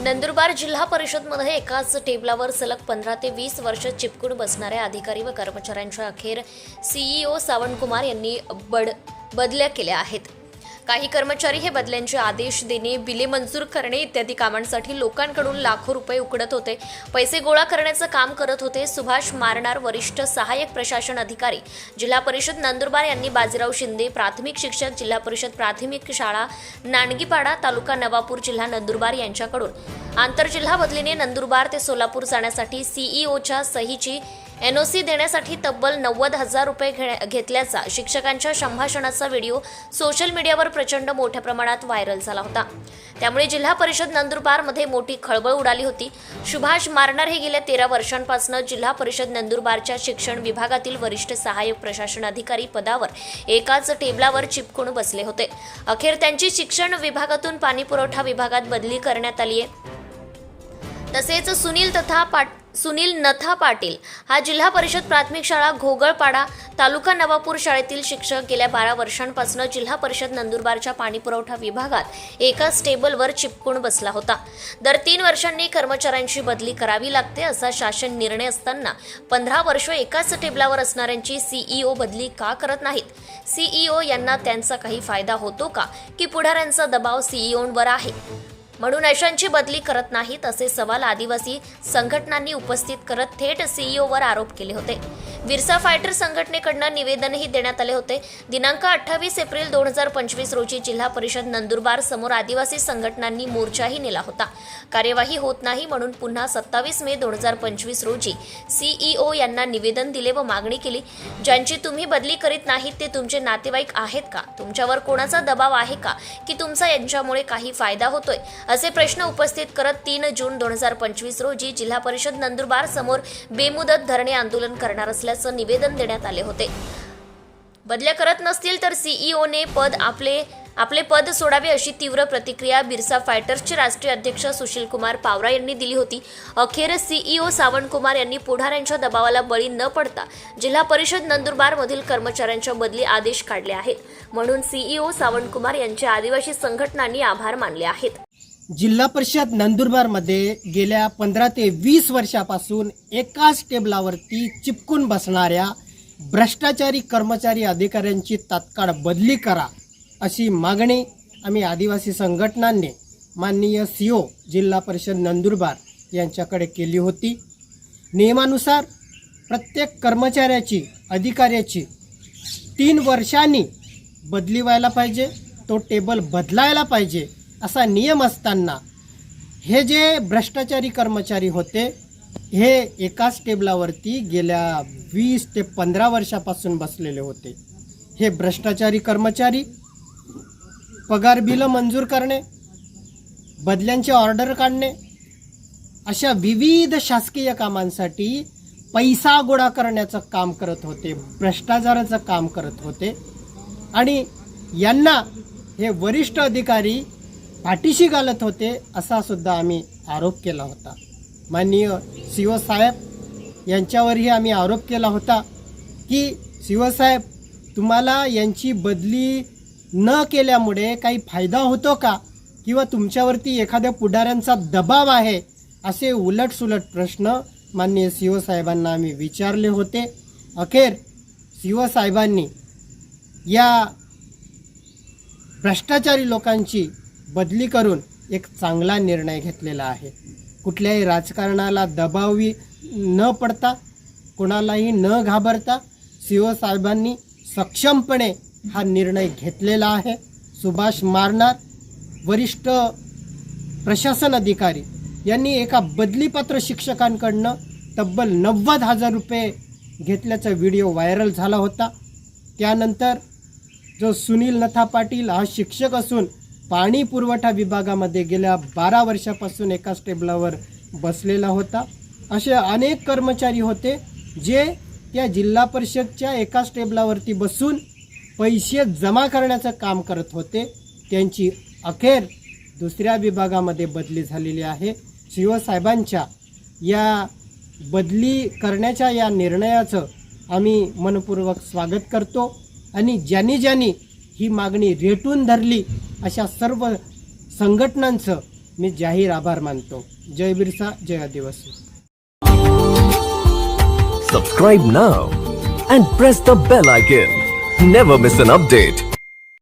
नंदुरबार जिल्हा परिषदमध्ये एकाच टेबलावर सलग पंधरा ते वीस वर्ष चिपकून बसणाऱ्या अधिकारी व कर्मचाऱ्यांच्या अखेर सीईओ सावंतकुमार यांनी बड बदल्या केल्या आहेत. काही कर्मचारी हे बदल्यांचे आदेश देणे बिले मंजूर करणे इत्यादी कामांसाठी लोकांकडून लाखो रुपये उकडत होते. पैसे गोळा करण्याचं काम करत होते. सुभाष मारणार वरिष्ठ सहाय्यक प्रशासन अधिकारी. जिल्हा परिषद नंदुरबार यांनी बाजीराव शिंदे प्राथमिक शिक्षक जिल्हा परिषद प्राथमिक शाळा नांडगीपाडा तालुका नवापूर जिल्हा नंदुरबार यांच्याकडून. आंतरजिल्हा बदलीने नंदुरबार ते सोलापूर जाण्यासाठी सीईओच्या सहीची एनओसी देण्यासाठी तब्बल नव्वद हजार रुपये घे- घेतल्याचा शिक्षकांच्या संभाषणाचा व्हिडिओ सोशल मीडियावर प्रचंड मोठ्या प्रमाणात व्हायरल झाला होता. त्यामुळे जिल्हा परिषद नंदुरबारमध्ये मोठी खळबळ उडाली होती. सुभाष मारणार हे गेल्या तेरा वर्षांपासून जिल्हा परिषद नंदुरबारच्या शिक्षण विभागातील वरिष्ठ सहाय्यक प्रशासन अधिकारी पदावर एकाच टेबलावर चिपकून बसले होते. अखेर त्यांची शिक्षण विभागातून पाणी पुरवठा विभागात बदली करण्यात आली आहे तसेच सुनील तथा पाट सुनील नथा पाटील हा जिल्हा परिषद प्राथमिक शाळा घोगळपाडा तालुका नवापूर शाळेतील शिक्षक. गेल्या बारा वर्षांपासून जिल्हा परिषद नंदुरबारच्या पाणीपुरवठा विभागात एकाच टेबलवर चिपकून बसला होता. दर तीन वर्षांनी कर्मचाऱ्यांची बदली करावी लागते असा शासन निर्णय असताना पंधरा वर्ष एकाच टेबलावर असणाऱ्यांची सीईओ बदली का करत नाहीत? सीईओ यांना त्यांचा काही फायदा होतो का? की पुढाऱ्यांचा दबाव सीईओंवर आहे? म्हणून अशांची बदली करत नाहीत असे सवाल आदिवासी संघटनांनी उपस्थित करत थेट सीईओवर आरोप केले होते. विरसा फायटर संघटनेकडनं निवेदनही देण्यात आले होते. दिनांक अठ्ठावीस एप्रिल दोन हजार पंचवीस रोजी जिल्हा परिषद नंदुरबार समोर आदिवासी संघटनांनी मोर्चाही नेला होता. कार्यवाही होत नाही म्हणून पुन्हा सत्तावीस मे दोन हजार पंचवीस रोजी सीईओ यांना निवेदन दिले व मागणी केली. ज्यांची तुम्ही बदली करीत नाहीत ते तुमचे नातेवाईक आहेत का? तुमच्यावर कोणाचा दबाव आहे का? की तुमचा यांच्यामुळे काही फायदा होतोय? असे प्रश्न उपस्थित करत तीन जून दोन हजार पंचवीस रोजी जिल्हा परिषद नंदुरबार समोर बेमुदत धरणे आंदोलन करणार असल्याचं निवेदन देण्यात आले होते. बदल्या करत नसतील तर सीईओने पद आपले आपले पद सोडावे अशी तीव्र प्रतिक्रिया बिरसा फायटर्सचे राष्ट्रीय अध्यक्ष सुशील कुमार पावरा यांनी दिली होती. अखेर सीईओ सावंतकुमार यांनी पुढाऱ्यांच्या दबावाला बळी न पडता जिल्हा परिषद नंदुरबार मधील कर्मचाऱ्यांच्या बदली आदेश काढले आहेत. म्हणून सीईओ सावंतकुमार यांचे आदिवासी संघटनांनी आभार मानले आहेत. जिल्हा परिषद नंदुरबारमध्ये गेल्या पंधरा ते वीस वर्षापासून एकाच टेबलावरती चिपकून बसणाऱ्या भ्रष्टाचारी कर्मचारी अधिकाऱ्यांची तात्काळ बदली करा अशी मागणी आम्ही आदिवासी संघटनांनी माननीय सी ओ जिल्हा परिषद नंदुरबार यांच्याकडे केली होती. नियमानुसार प्रत्येक कर्मचाऱ्याची अधिकाऱ्याची तीन वर्षांनी बदली व्हायला पाहिजे तो टेबल बदलायला पाहिजे असा नियम असताना हे जे भ्रष्टाचारी कर्मचारी होते हे एकाच टेबलावरती गेल्या वीस ते पंधरा वर्षापासून बसलेले होते. हे भ्रष्टाचारी कर्मचारी पगार बिलं मंजूर करणे बदल्यांचे ऑर्डर काढणे अशा विविध शासकीय कामांसाठी पैसा गोळा करण्याचं काम करत होते भ्रष्टाचाराचं काम करत होते. आणि यांना हे वरिष्ठ अधिकारी पाठीशी घालत होते असा सुद्धा आम्ही आरोप केला होता. माननीय शिवसाहेब यांच्यावरही आम्ही आरोप केला होता की शिवसाहेब तुम्हाला यांची बदली न केल्यामुळे काही फायदा होतो का? किंवा तुमच्यावरती एखाद्या पुढाऱ्यांचा दबाव आहे? असे उलटसुलट प्रश्न माननीय शिवसाहेबांना आम्ही विचारले होते. अखेर शिवसाहेबांनी या भ्रष्टाचारी लोकांची बदली करून एक चांगला निर्णय घेतलेला आहे. कुठल्याही राजकारणाला दबावी न पडता कोणालाही न घाबरता शिवसाहेबांनी सक्षमपणे हा निर्णय घेतलेला आहे. सुभाष मारणार वरिष्ठ प्रशासन अधिकारी यांनी एका बदलीपत्र शिक्षकांकडनं तब्बल नव्वद हजार रुपये घेतल्याचा व्हिडिओ व्हायरल झाला होता. त्यानंतर जो सुनील नथा पाटील हा शिक्षक असून पाणी पुरवठा विभागामध्ये गेल्या बारा वर्षापासून एकाच टेबलावर बसलेला होता. असे अनेक कर्मचारी होते जे त्या जिल्हा परिषदच्या एकाच टेबलावरती बसून पैसे जमा करण्याचं काम करत होते. त्यांची अखेर दुसऱ्या विभागामध्ये बदली झालेली आहे. शिवसाहेबांच्या या बदली करण्याच्या या निर्णयाचं आम्ही मनपूर्वक स्वागत करतो. आणि ज्यांनी ज्यांनी ही मागणी रेटून धरली अशा सर्व संघटनांचं मी जाहीर आभार मानतो. जय बिरसा जय आदिवासी. सबस्क्राईब ना and press the bell icon never miss an update